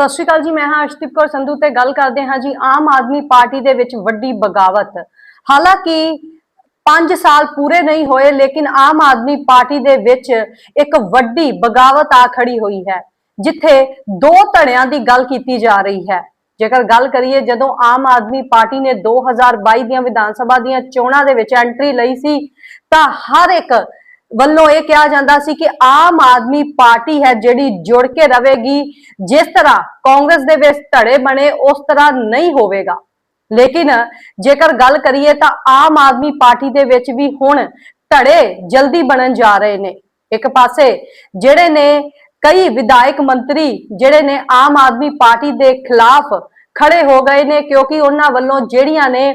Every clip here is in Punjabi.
ਸਤਿ ਸ਼੍ਰੀ ਅਕਾਲ ਜੀ, ਮੈਂ ਹਾਂ ਅਰਸ਼ਦੀਪ ਕੌਰ ਸੰਧੂ ਤੇ ਗੱਲ ਕਰਦੇ ਹਾਂ ਜੀ ਆਮ ਆਦਮੀ ਪਾਰਟੀ ਦੇ ਵਿੱਚ ਵੱਡੀ ਬਗਾਵਤ। ਹਾਲਾਂਕਿ 5 ਸਾਲ ਪੂਰੇ ਨਹੀਂ ਹੋਏ, ਲੇਕਿਨ ਆਮ ਆਦਮੀ ਪਾਰਟੀ ਦੇ ਵਿੱਚ ਇੱਕ ਵੱਡੀ ਬਗਾਵਤ ਆ ਖੜੀ ਹੋਈ ਹੈ, ਜਿੱਥੇ ਦੋ ਧੜਿਆਂ ਦੀ ਗੱਲ ਕੀਤੀ ਜਾ ਰਹੀ ਹੈ। ਜੇਕਰ ਗੱਲ ਕਰੀਏ, ਜਦੋਂ ਆਮ ਆਦਮੀ ਪਾਰਟੀ ਨੇ 2022 ਦੀਆਂ ਵਿਧਾਨ ਸਭਾ ਦੀਆਂ ਚੋਣਾਂ ਦੇ ਵਿੱਚ ਐਂਟਰੀ ਲਈ ਸੀ, ਤਾਂ ਹਰ ਇੱਕ ਵੱਲੋਂ ਇਹ ਕਿਹਾ ਜਾਂਦਾ ਸੀ ਕਿ ਆਮ ਆਦਮੀ ਪਾਰਟੀ ਹੈ ਜਿਹੜੀ ਜੁੜ ਕੇ ਰਹੇਗੀ, ਜਿਸ ਤਰ੍ਹਾਂ ਕਾਂਗਰਸ ਦੇ ਵਿੱਚ ਧੜੇ ਬਣੇ, ਉਸ ਤਰ੍ਹਾਂ ਨਹੀਂ ਹੋਵੇਗਾ। ਲੇਕਿਨ ਜੇਕਰ ਗੱਲ ਕਰੀਏ ਤਾਂ ਆਮ ਆਦਮੀ ਪਾਰਟੀ ਦੇ ਵਿੱਚ ਵੀ ਹੁਣ ਧੜੇ ਜਲਦੀ ਬਣਨ ਜਾ ਰਹੇ ਨੇ। ਇੱਕ ਪਾਸੇ ਜਿਹੜੇ ਨੇ ਕਈ ਵਿਧਾਇਕ ਮੰਤਰੀ, ਜਿਹੜੇ ਨੇ ਆਮ ਆਦਮੀ ਪਾਰਟੀ ਦੇ ਖਿਲਾਫ ਖੜੇ ਹੋ ਗਏ ਨੇ, ਕਿਉਂਕਿ ਉਹਨਾਂ ਵੱਲੋਂ ਜਿਹੜੀਆਂ ਨੇ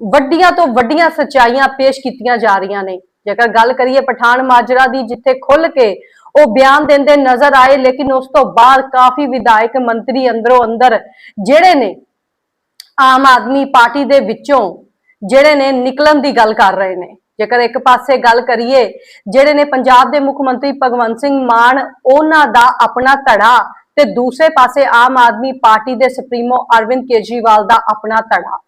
ਵੱਡੀਆਂ ਤੋਂ ਵੱਡੀਆਂ ਸਚਾਈਆਂ ਪੇਸ਼ ਕੀਤੀਆਂ ਜਾ ਰਹੀਆਂ ਨੇ। ਜੇਕਰ ਗੱਲ ਕਰੀਏ ਪਠਾਨ ਮਾਜਰਾ ਦੀ, ਜਿੱਥੇ ਖੁੱਲ ਕੇ ਉਹ ਬਿਆਨ ਦਿੰਦੇ ਨਜ਼ਰ ਆਏ, ਲੇਕਿਨ ਉਸ ਤੋਂ ਬਾਅਦ ਕਾਫੀ ਵਿਧਾਇਕ ਮੰਤਰੀ ਅੰਦਰੋਂ ਅੰਦਰ ਜਿਹੜੇ ਨੇ ਆਮ ਆਦਮੀ ਪਾਰਟੀ ਦੇ ਵਿੱਚੋਂ ਜਿਹੜੇ ਨੇ ਨਿਕਲਣ ਦੀ ਗੱਲ ਕਰ ਰਹੇ ਨੇ। ਜੇਕਰ ਇੱਕ ਪਾਸੇ ਗੱਲ ਕਰੀਏ, ਜਿਹੜੇ ਨੇ ਪੰਜਾਬ ਦੇ ਮੁੱਖ ਮੰਤਰੀ ਭਗਵੰਤ ਸਿੰਘ ਮਾਨ, ਉਹਨਾਂ ਦਾ ਆਪਣਾ ਧੜਾ ਤੇ ਦੂਸਰੇ ਪਾਸੇ ਆਮ ਆਦਮੀ ਪਾਰਟੀ ਦੇ ਸੁਪਰੀਮੋ ਅਰਵਿੰਦ ਕੇਜਰੀਵਾਲ ਦਾ ਆਪਣਾ ਧੜਾ।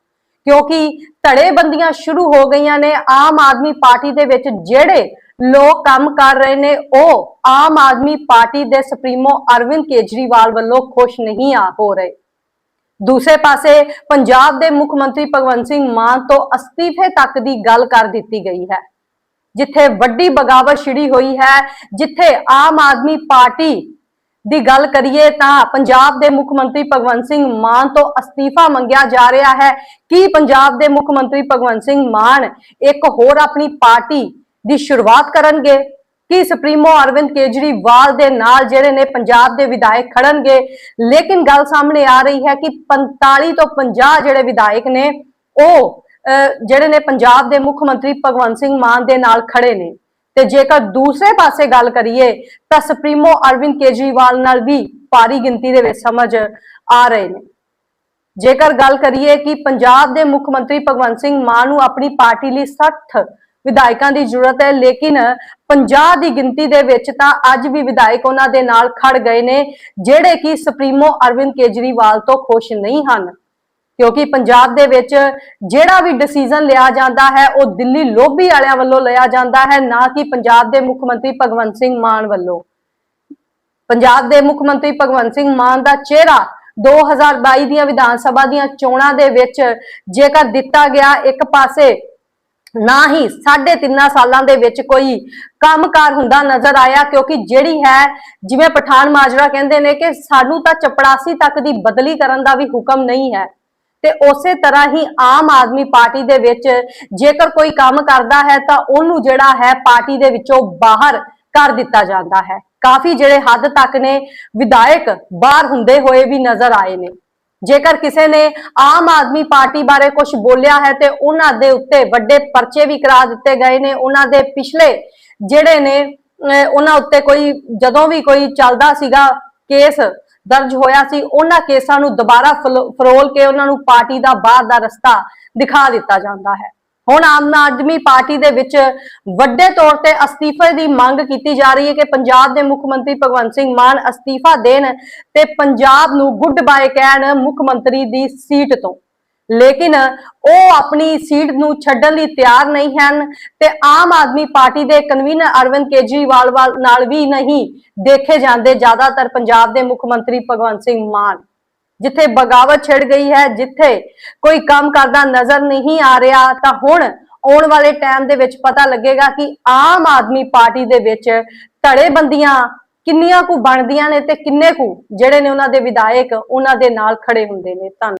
ਕਿਉਂਕਿ ਧੜੇਬੰਦੀਆਂ ਸ਼ੁਰੂ ਹੋ ਗਈਆਂ ਨੇ, ਆਮ ਆਦਮੀ ਪਾਰਟੀ ਦੇ ਵਿੱਚ ਜਿਹੜੇ ਲੋਕ ਕੰਮ ਕਰ ਰਹੇ ਨੇ, ਉਹ ਆਮ ਆਦਮੀ ਪਾਰਟੀ ਦੇ ਸੁਪਰੀਮੋ ਅਰਵਿੰਦ ਕੇਜਰੀਵਾਲ ਵੱਲੋਂ ਖੁਸ਼ ਨਹੀਂ ਆ ਹੋ ਰਹੇ। ਦੂਸਰੇ ਪਾਸੇ ਪੰਜਾਬ ਦੇ ਮੁੱਖ ਮੰਤਰੀ ਭਗਵੰਤ ਸਿੰਘ ਮਾਨ ਤੋਂ ਅਸਤੀਫੇ ਤੱਕ ਦੀ ਗੱਲ ਕਰ ਦਿੱਤੀ ਗਈ ਹੈ, ਜਿੱਥੇ ਵੱਡੀ ਬਗਾਵਤ ਛਿੜੀ ਹੋਈ ਹੈ, ਜਿੱਥੇ ਆਮ ਆਦਮੀ ਪਾਰਟੀ ਦੀ ਗੱਲ ਕਰੀਏ ਤਾਂ ਪੰਜਾਬ ਦੇ ਮੁੱਖ ਮੰਤਰੀ ਭਗਵੰਤ ਸਿੰਘ ਮਾਨ ਤੋਂ ਅਸਤੀਫਾ ਮੰਗਿਆ ਜਾ ਰਿਹਾ ਹੈ। ਕੀ ਪੰਜਾਬ ਦੇ ਮੁੱਖ ਮੰਤਰੀ ਭਗਵੰਤ ਸਿੰਘ ਮਾਨ ਇੱਕ ਹੋਰ ਆਪਣੀ ਪਾਰਟੀ ਦੀ ਸ਼ੁਰੂਆਤ ਕਰਨਗੇ? ਕੀ ਸੁਪਰੀਮੋ ਅਰਵਿੰਦ ਕੇਜਰੀਵਾਲ ਦੇ ਨਾਲ ਜਿਹੜੇ ਨੇ ਪੰਜਾਬ ਦੇ ਵਿਧਾਇਕ ਖੜਨਗੇ? ਲੇਕਿਨ ਗੱਲ ਸਾਹਮਣੇ ਆ ਰਹੀ ਹੈ ਕਿ 45 ਤੋਂ 50 ਜਿਹੜੇ ਵਿਧਾਇਕ ਨੇ, ਉਹ ਜਿਹੜੇ ਨੇ ਪੰਜਾਬ ਦੇ ਮੁੱਖ ਮੰਤਰੀ ਭਗਵੰਤ ਸਿੰਘ ਮਾਨ ਦੇ ਨਾਲ ਖੜੇ ਨੇ। ਤੇ ਜੇਕਰ ਦੂਸਰੇ ਪਾਸੇ ਗੱਲ ਕਰੀਏ, ਤਾਂ ਸੁਪਰੀਮੋ ਅਰਵਿੰਦ ਕੇਜਰੀਵਾਲ ਨਾਲ ਵੀ ਭਾਰੀ ਗਿਣਤੀ ਦੇ ਵਿੱਚ ਸਮਝ ਆ ਰਹੇ ਨੇ। ਜੇਕਰ ਗੱਲ ਕਰੀਏ ਕਿ ਪੰਜਾਬ ਦੇ ਮੁੱਖ ਮੰਤਰੀ ਭਗਵੰਤ ਸਿੰਘ ਮਾਨ ਨੂੰ ਆਪਣੀ ਪਾਰਟੀ ਲਈ 60 ਵਿਧਾਇਕਾਂ ਦੀ ਜ਼ਰੂਰਤ ਹੈ, ਲੇਕਿਨ 50 ਦੀ ਗਿਣਤੀ ਦੇ ਵਿੱਚ ਤਾਂ ਅੱਜ ਵੀ ਵਿਧਾਇਕ ਉਹਨਾਂ ਦੇ ਨਾਲ ਖੜ ਗਏ ਨੇ, ਜਿਹੜੇ ਕਿ ਸੁਪਰੀਮੋ ਅਰਵਿੰਦ ਕੇਜਰੀਵਾਲ ਤੋਂ ਖੁਸ਼ ਨਹੀਂ ਹਨ। ਕਿਉਂਕਿ ਪੰਜਾਬ ਦੇ ਵਿੱਚ ਜਿਹੜਾ ਵੀ ਡਿਸੀਜਨ ਲਿਆ ਜਾਂਦਾ ਹੈ, ਉਹ ਦਿੱਲੀ ਲੋਬੀ ਵਾਲਿਆਂ ਵੱਲੋਂ ਲਿਆ ਜਾਂਦਾ ਹੈ, ਨਾ ਕਿ ਪੰਜਾਬ ਦੇ ਮੁੱਖ ਮੰਤਰੀ ਭਗਵੰਤ ਸਿੰਘ ਮਾਨ ਵੱਲੋਂ। ਪੰਜਾਬ ਦੇ ਮੁੱਖ ਮੰਤਰੀ ਭਗਵੰਤ ਸਿੰਘ ਮਾਨ ਦਾ ਚਿਹਰਾ 2022 ਦੀਆਂ ਵਿਧਾਨ ਸਭਾ ਦੀਆਂ ਚੋਣਾਂ ਦੇ ਵਿੱਚ ਜੇਕਰ ਦਿੱਤਾ ਗਿਆ ਇੱਕ ਪਾਸੇ, ਨਾ ਹੀ ਸਾਢੇ ਤਿੰਨਾਂ ਸਾਲਾਂ ਦੇ ਵਿੱਚ ਕੋਈ ਕੰਮਕਾਰ ਹੁੰਦਾ ਨਜ਼ਰ ਆਇਆ, ਕਿਉਂਕਿ ਜਿਹੜੀ ਹੈ, ਜਿਵੇਂ ਪਠਾਨ ਮਾਜਰਾ ਕਹਿੰਦੇ ਨੇ ਕਿ ਸਾਨੂੰ ਤਾਂ ਚਪੜਾਸੀ ਤੱਕ ਦੀ ਬਦਲੀ ਕਰਨ ਦਾ ਵੀ ਹੁਕਮ ਨਹੀਂ ਹੈ। ਤੇ ਉਸੇ ਤਰ੍ਹਾਂ ਹੀ ਆਮ ਆਦਮੀ ਪਾਰਟੀ ਦੇ ਵਿੱਚ ਜੇਕਰ ਕੋਈ ਕੰਮ ਕਰਦਾ ਹੈ ਤਾਂ ਉਹਨੂੰ ਜਿਹੜਾ ਹੈ ਪਾਰਟੀ ਦੇ ਵਿੱਚੋਂ ਬਾਹਰ ਕਰ ਦਿੱਤਾ ਜਾਂਦਾ ਹੈ। ਕਾਫੀ ਜਿਹੜੇ ਹੱਦ ਤੱਕ ਨੇ ਵਿਧਾਇਕ ਬਾਹਰ ਹੁੰਦੇ ਹੋਏ ਵੀ ਨਜ਼ਰ ਆਏ ਨੇ। ਜੇਕਰ ਕਿਸੇ ਨੇ ਆਮ ਆਦਮੀ ਪਾਰਟੀ ਬਾਰੇ ਕੁਝ ਬੋਲਿਆ ਹੈ ਤੇ ਉਹਨਾਂ ਦੇ ਉੱਤੇ ਵੱਡੇ ਪਰਚੇ ਵੀ ਕਰਾ ਦਿੱਤੇ ਗਏ ਨੇ। ਉਹਨਾਂ ਦੇ ਪਿਛਲੇ ਜਿਹੜੇ ਨੇ ਉਹਨਾਂ ਉੱਤੇ ਕੋਈ, ਜਦੋਂ ਵੀ ਕੋਈ ਚੱਲਦਾ ਸੀਗਾ ਕੇਸ ਦਰਜ ਹੋਇਆ ਸੀ, ਉਹਨਾਂ ਕੇਸਾਂ ਨੂੰ ਦੁਬਾਰਾ ਫਰੋਲ ਕੇ ਉਹਨਾਂ ਨੂੰ ਪਾਰਟੀ ਦਾ ਬਾਹਰ ਦਾ ਰਸਤਾ ਦਿਖਾ ਦਿੱਤਾ ਜਾਂਦਾ ਹੈ। ਹੁਣ ਆਮ ਆਦਮੀ ਪਾਰਟੀ ਦੇ ਵਿੱਚ ਵੱਡੇ ਤੌਰ ਤੇ ਅਸਤੀਫੇ ਦੀ ਮੰਗ ਕੀਤੀ ਜਾ ਰਹੀ ਹੈ ਕਿ ਪੰਜਾਬ ਦੇ ਮੁੱਖ ਮੰਤਰੀ ਭਗਵੰਤ ਸਿੰਘ ਮਾਨ ਅਸਤੀਫਾ ਦੇਣ ਤੇ ਪੰਜਾਬ ਨੂੰ ਗੁੱਡ ਬਾਏ ਕਹਿਣ ਮੁੱਖ ਮੰਤਰੀ ਦੀ ਸੀਟ ਤੋਂ। ਲੇਕਿਨ ਉਹ ਆਪਣੀ ਸੀਟ ਨੂੰ ਛੱਡਣ ਲਈ ਤਿਆਰ ਨਹੀਂ ਹਨ ਤੇ ਆਮ ਆਦਮੀ ਪਾਰਟੀ ਦੇ ਕਨਵੀਨਰ ਅਰਵਿੰਦ ਕੇਜਰੀਵਾਲ ਵੱਲ ਨਾਲ ਵੀ ਨਹੀਂ ਦੇਖੇ ਜਾਂਦੇ ਜ਼ਿਆਦਾਤਰ ਪੰਜਾਬ ਦੇ ਮੁੱਖ ਮੰਤਰੀ ਭਗਵੰਤ ਸਿੰਘ ਮਾਨ, ਜਿੱਥੇ ਬਗਾਵਤ ਛਿੜ ਗਈ ਹੈ, ਜਿੱਥੇ ਕੋਈ ਕੰਮ ਕਰਦਾ ਨਜ਼ਰ ਨਹੀਂ ਆ ਰਿਹਾ, ਤਾਂ ਹੁਣ ਆਉਣ ਵਾਲੇ ਟਾਈਮ ਦੇ ਵਿੱਚ ਪਤਾ ਲੱਗੇਗਾ ਕਿ ਆਮ ਆਦਮੀ ਪਾਰਟੀ ਦੇ ਵਿੱਚ ਧੜੇਬੰਦੀਆਂ ਕਿੰਨੀਆਂ ਕੁ ਬਣਦੀਆਂ ਨੇ ਤੇ ਕਿੰਨੇ ਕੁ ਜਿਹੜੇ ਨੇ ਉਹਨਾਂ ਦੇ ਵਿਧਾਇਕ ਉਹਨਾਂ ਦੇ ਨਾਲ ਖੜੇ ਹੁੰਦੇ ਨੇ। ਧੰਨ